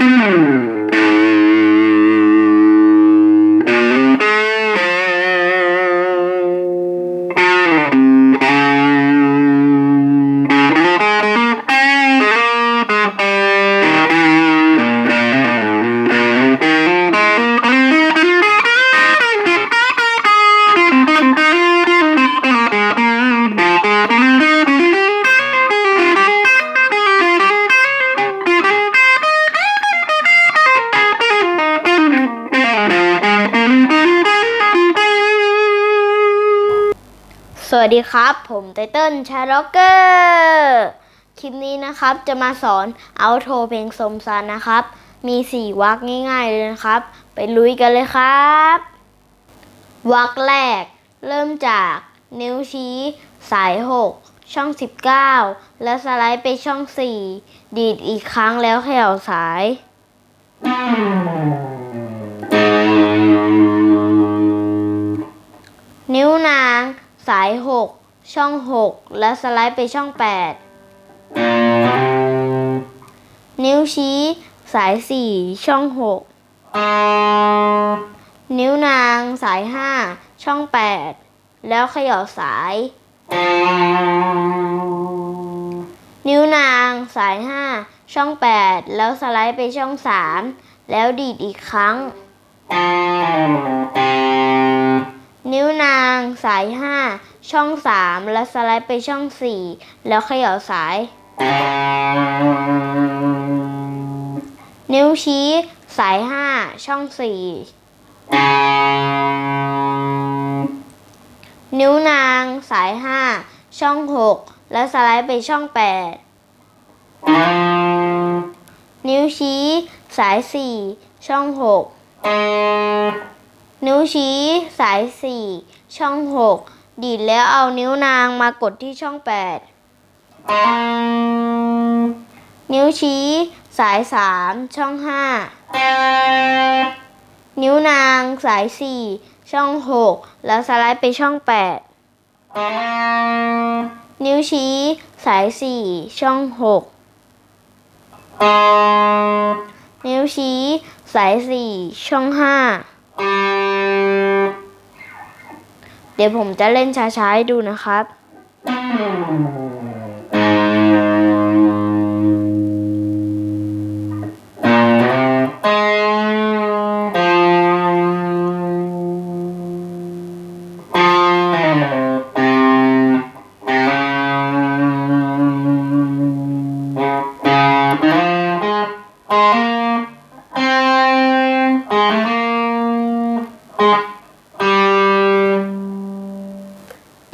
ส วัสดีครับ ผมไตเติ้ลชาร็อกเกอร์คลิปนี้นะครับจะมาสอนเอาโทเพลงสมซันนะครับ มี 4วรรคง่ายๆเลยนะครับ ไปลุยกันเลยครับวรรคแรก เริ่มจากนิ้วชี้ สาย 6 ช่อง 19 แล้วสไลด์ไปช่อง 4 ดีดอีกครั้งแล้วเขย่าสาย นิ้วนาง สาย 6 ช่อง 6 และสไลด์ไปช่อง 8 นิ้วชี้ สาย 4 ช่อง 6 นิ้วนางสาย 5 ช่อง 8 แล้วขย่าสาย นิ้วนางสาย 5 ช่อง 8 แล้วสไลด์ไปช่อง 3 แล้วดีดอีกครั้ง นิ้วนางสาย 5 ช่อง 3 และสไลด์ไปช่อง 4 แล้วเขย่าสาย นิ้วชี้สาย 5 ช่อง 4 นิ้วนางสาย 5 ช่อง 6 และสไลด์ไปช่อง 8 นิ้วชี้สาย 4 ช่อง 6 นิ้วชี้สาย 4 ช่อง 6 ดีดแล้วเอานิ้วนางมากดที่ช่อง 8 นิ้วชี้สาย 3 ช่อง 5 นิ้วนางสาย 4 ช่อง 6 แล้วสไลด์ไปช่อง 8 นิ้วชี้สาย 4 ช่อง 6 นิ้วชี้สาย 4 ช่อง 5 เดี๋ยวผมจะเล่นช้าๆให้ดูนะครับ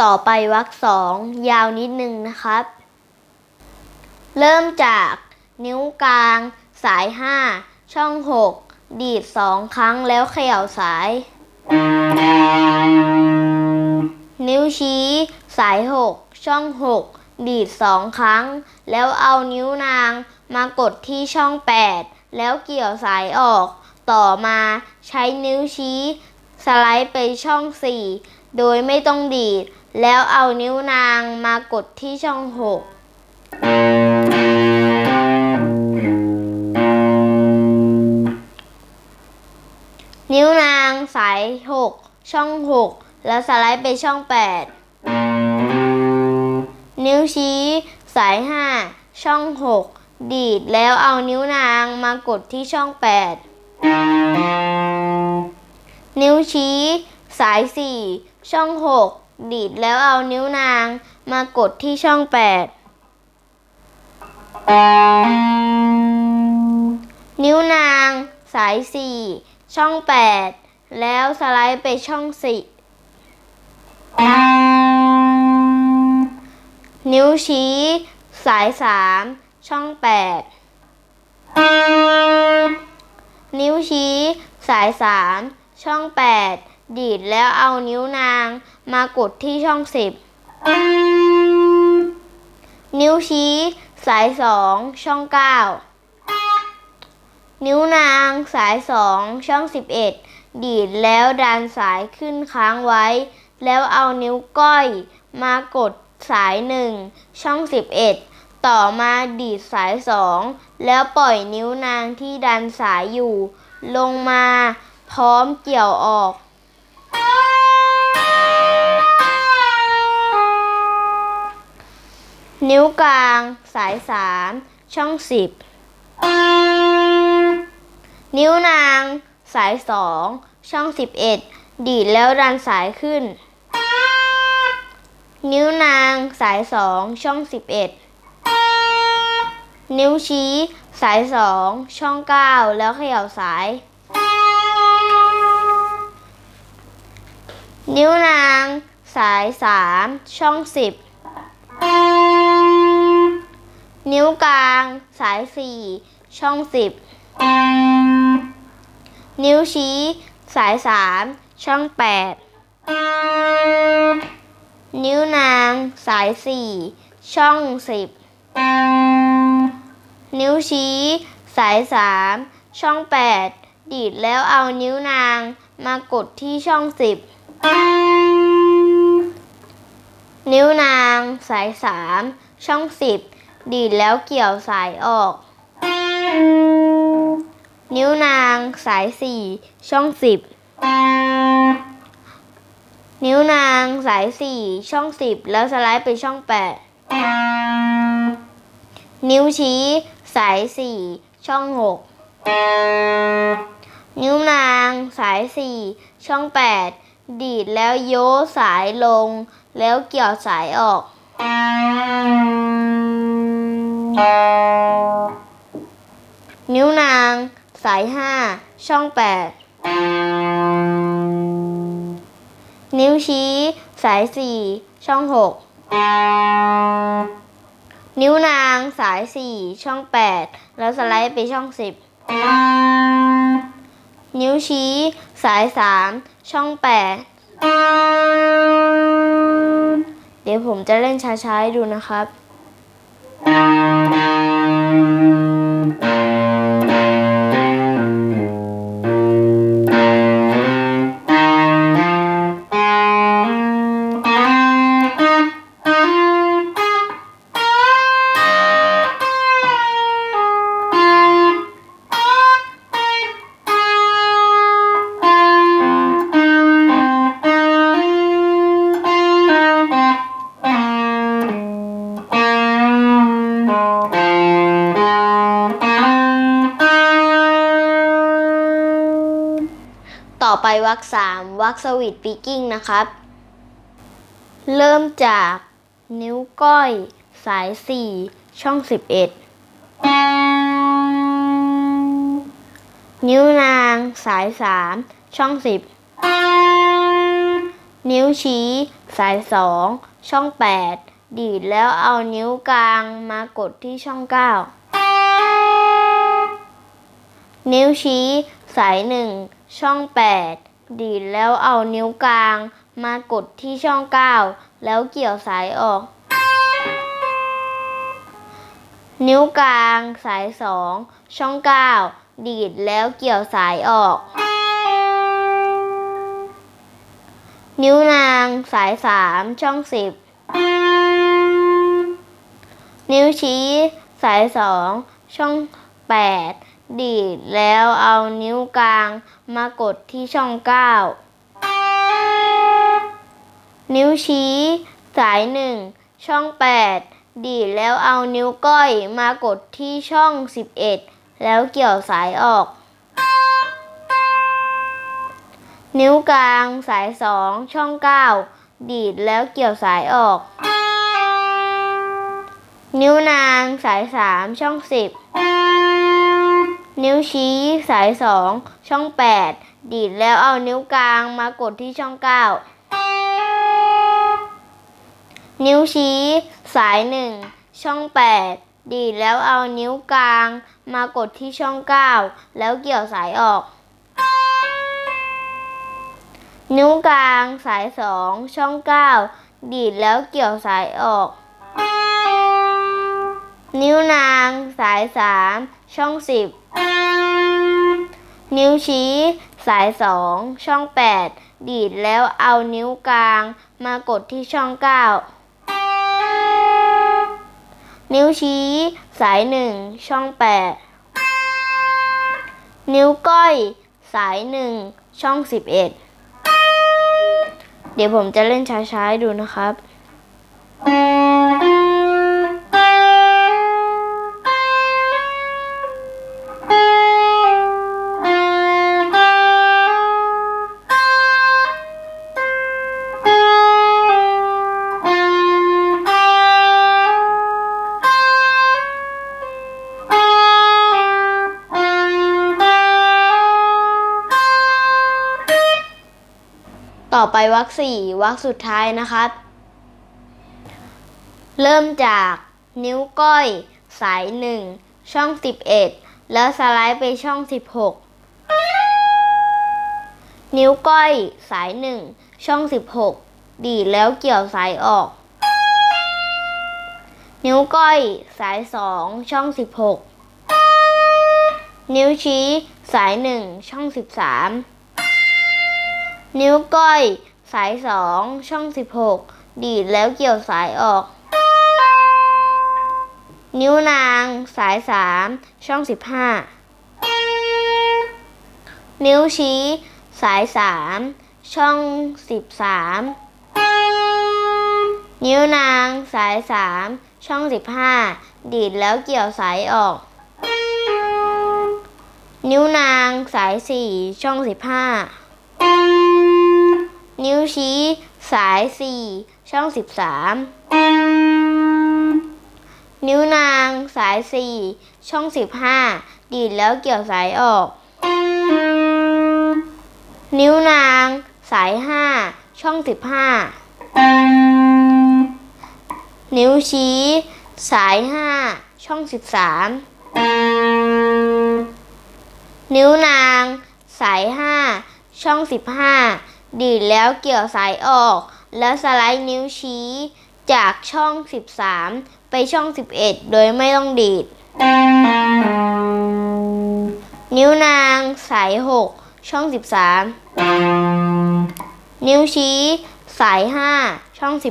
ต่อไปวรรคสองยาวนิดนึงนะครับ เริ่มจากนิ้วกลาง สาย 5 ช่อง 6 ดีด 2 ครั้งแล้วเขย่าสาย นิ้วชี้ สาย 6 ช่อง 6 ดีด 2 ครั้ง แล้วเอานิ้วนางมากดที่ช่อง 8 แล้วเกี่ยวสายออก ต่อมาใช้นิ้วชี้ สไลด์ไปช่อง 4 โดยไม่ต้องดีด แล้วเอานิ้วนางมากดที่ช่อง6นิ้วนางสาย6ช่อง6แล้วสไลด์ไปช่อง8นิ้วชี้สาย5ช่อง6ดีดแล้วเอานิ้วนางมากดที่ช่อง8นิ้วชี้ สาย 4 ช่อง 6 ดีดแล้วเอานิ้วนาง มากดที่ช่อง 8 นิ้วนาง สาย 4 ช่อง 8 แล้วสไลด์ไปช่อง 4 นิ้วชี้ สาย 3 ช่อง 8 นิ้วชี้ สาย 3 ช่อง 8 ดีดแล้วเอานิ้วนางมากดที่ช่อง10นิ้วชี้สาย2ช่อง9นิ้วนางสาย2ช่อง11ดีดแล้วดันสายขึ้นค้างไว้ แล้วเอานิ้วก้อยมากดสาย1ช่อง11ต่อมาดีดสายสองแล้วปล่อยนิ้วนางที่ดันสายอยู่ ลงมาพร้อมเกี่ยวออก นิ้วกลาง สายสามช่องสิบนิ้วนาง สายสองช่องสิบเอ็ดดีดแล้วดันสายขึ้น นิ้วนาง สายสองช่องสิบเอ็ดนิ้วชี้ สายสองช่องเก้าแล้วเขย่าสาย นิ้วนาง สายสามช่องสิบ นิ้วกลาง สายสี่ช่องสิบนิ้วชี้ สายสามช่องแปดนิ้วนาง สายสี่ช่องสิบนิ้วชี้ สายสามช่องแปดดีดแล้วเอานิ้วนางมากดที่ช่องสิบนิ้วนาง สายสามช่องสิบ ดีดแล้วเกี่ยวสายออก นิ้วนางสายสี่ช่องสิบนิ้วนางสายสี่ช่องสิบแล้วสไลด์ไปช่องแปดนิ้วชี้สายสี่ช่องหกนิ้วนางสายสี่ช่องแปดดีดแล้วโยสายลง แล้วเกี่ยวสายออก นิ้วนาง สายห้าช่องแปดนิ้วชี้ สายสี่ช่องหกนิ้วนางสายสี่ช่องแปดแล้วสไลด์ไปช่องสิบนิ้วชี้สายสามช่องแปดเดี๋ยวผมจะเล่นช้าๆให้ดูนะครับ ไปวรรคสามวรรคสวิตปีกิ้งนะครับ เริ่มจากนิ้วก้อย สายสี่ช่องสิบเอ็ดนิ้วนางสายสามช่องสิบนิ้วชี้ สายสองช่องแปดดีดแล้วเอานิ้วกลางมากดที่ช่องเก้านิ้วชี้ สายหนึ่ง ช่องแปดดีดแล้วเอานิ้วกลาง มากดที่ช่องเก้าแล้วเกี่ยวสายออก นิ้วกลางสายสองช่องเก้าดีดแล้วเกี่ยวสายออก นิ้วนางสายสามช่องสิบนิ้วชี้สายสองช่องแป ดีดแล้วเอานิ้วกลางมากดที่ช่องเก้านิ้วชี้สายหนึ่งช่องแปดดีดแล้วเอานิ้วก้อยมากดที่ช่องสิบเอ็ดแล้วเกี่ยวสายออก นิ้วกลางสายสองช่องเก้าดีดแล้วเกี่ยวสายออก นิ้วนางสายสามช่องสิบ นิ้วชี้สายสองช่องแปดดีดแล้วเอานิ้วกลางมากดที่ช่องเก้านิ้วชี้สายหนึ่งช่องแปดดีดแล้วเอานิ้วกลางมากดที่ช่องเก้าแล้วเกี่ยวสายออก นิ้วกลางสายสองช่องเก้าดีดแล้วเกี่ยวสายออก นิ้วนางสายสามช่องสิบ นิ้วชี้ สายสองช่องแปดดีดแล้วเอานิ้วกลาง มากดที่ช่องเก้านิ้วชี้ สายหนึ่งช่องแปดนิ้วก้อย สายหนึ่งช่องสิบเอ็ดเดี๋ยวผมจะเล่นช้าๆดูนะครับ ไปวรรคสี่วรรคสุดท้ายนะครับ เริ่มจากนิ้วก้อย สายหนึ่งช่องสิบเอ็ดแล้วสไลด์ไปช่องสิบหกนิ้วก้อยสายหนึ่งช่องสิบหกดีดแล้วเกี่ยวสายออก นิ้วก้อยสายสองช่องสิบหกนิ้วชี้สายหนึ่งช่องสิบสาม นิ้วก้อย สายสองช่องสิบหกดีดแล้วเกี่ยวสายออก นิ้วนาง สายสามช่องสิบห้านิ้วชี้ สายสามช่องสิบสามนิ้วนาง สายสามช่องสิบห้าดีดแล้วเกี่ยวสายออกนิ้วนางสายสี่ช่องสิบห้า นิ้วชี้ สายสี่ช่องสิบสามนิ้วนาง สายสี่ช่องสิบห้าดีดแล้วเกี่ยวสายออก นิ้วนาง สายห้าช่องสิบห้านิ้วชี้ สายห้าช่องสิบสามนิ้วนาง สายห้าช่องสิบห้า ดีดแล้วเกี่ยวสายออก แล้วสไลด์นิ้วชี้จากช่อง 13 ไปช่อง 11 โดยไม่ต้องดีด นิ้วนางสาย 6 ช่อง 13 นิ้วชี้สาย 5 ช่อง 11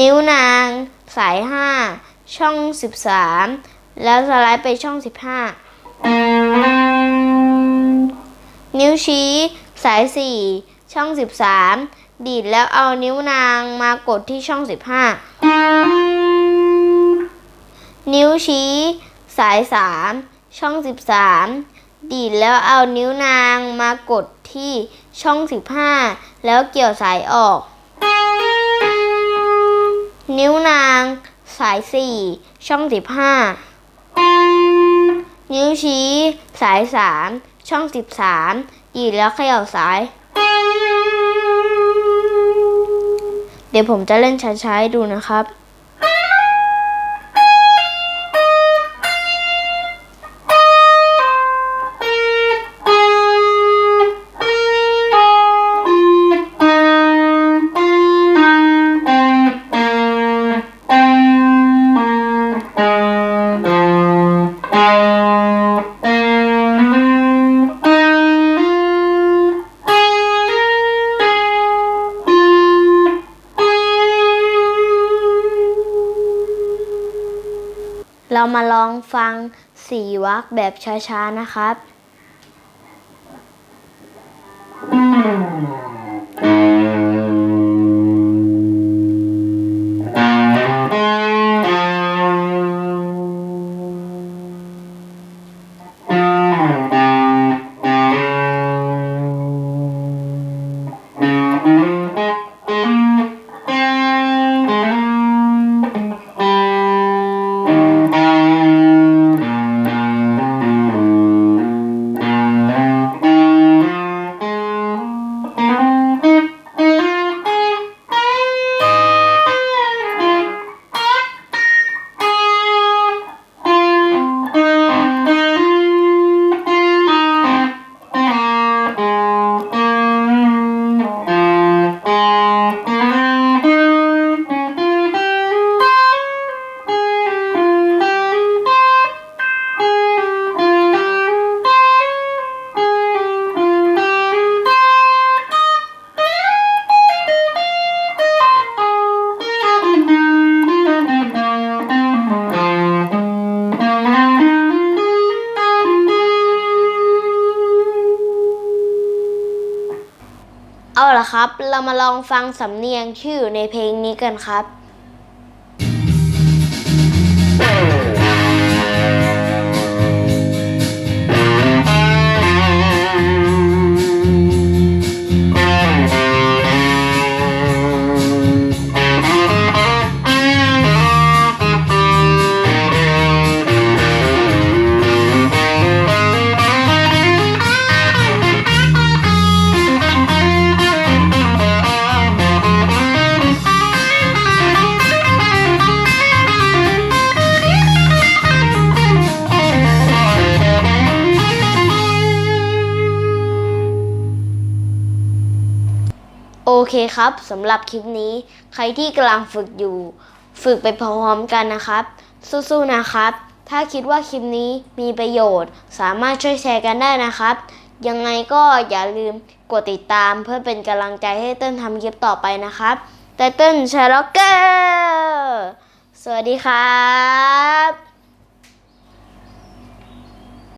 นิ้วนางสาย 5 ช่อง 13 แล้วสไลด์ไปช่อง 15 นิ้วชี้ สายสี่ช่องสิบสามดีดแล้วเอานิ้วนางมากดที่ช่องสิบห้านิ้วชี้ สายสามช่องสิบสามดีดแล้วเอานิ้วนางมากดที่ช่องสิบห้าแล้วเกี่ยวสายออก นิ้วนาง สายสี่ช่องสิบห้านิ้วชี้ สายสาม ช่องสิบสามดีแล้วเขย่าสาย เดี๋ยวผมจะเล่นช้าๆให้ดูนะครับ องฟังสี่วักแบบช้า ๆ นะครับ Mm-hmm. เรามาลองฟังสำเนียงที่อยู่ในเพลงนี้กันครับ เคครับสำหรับคลิปนี้ ใครที่กำลังฝึกอยู่ ฝึกไปพร้อมๆกันนะครับ สู้ๆนะครับ ถ้าคิดว่าคลิปนี้มีประโยชน์ สามารถช่วยแชร์กันได้นะครับ ยังไงก็อย่าลืมกดติดตามเพื่อเป็นกำลังใจให้เต้นทำคลิปต่อไปนะครับไตเติ้ลชาร์ล็อกเกอร์สวัสดีครับ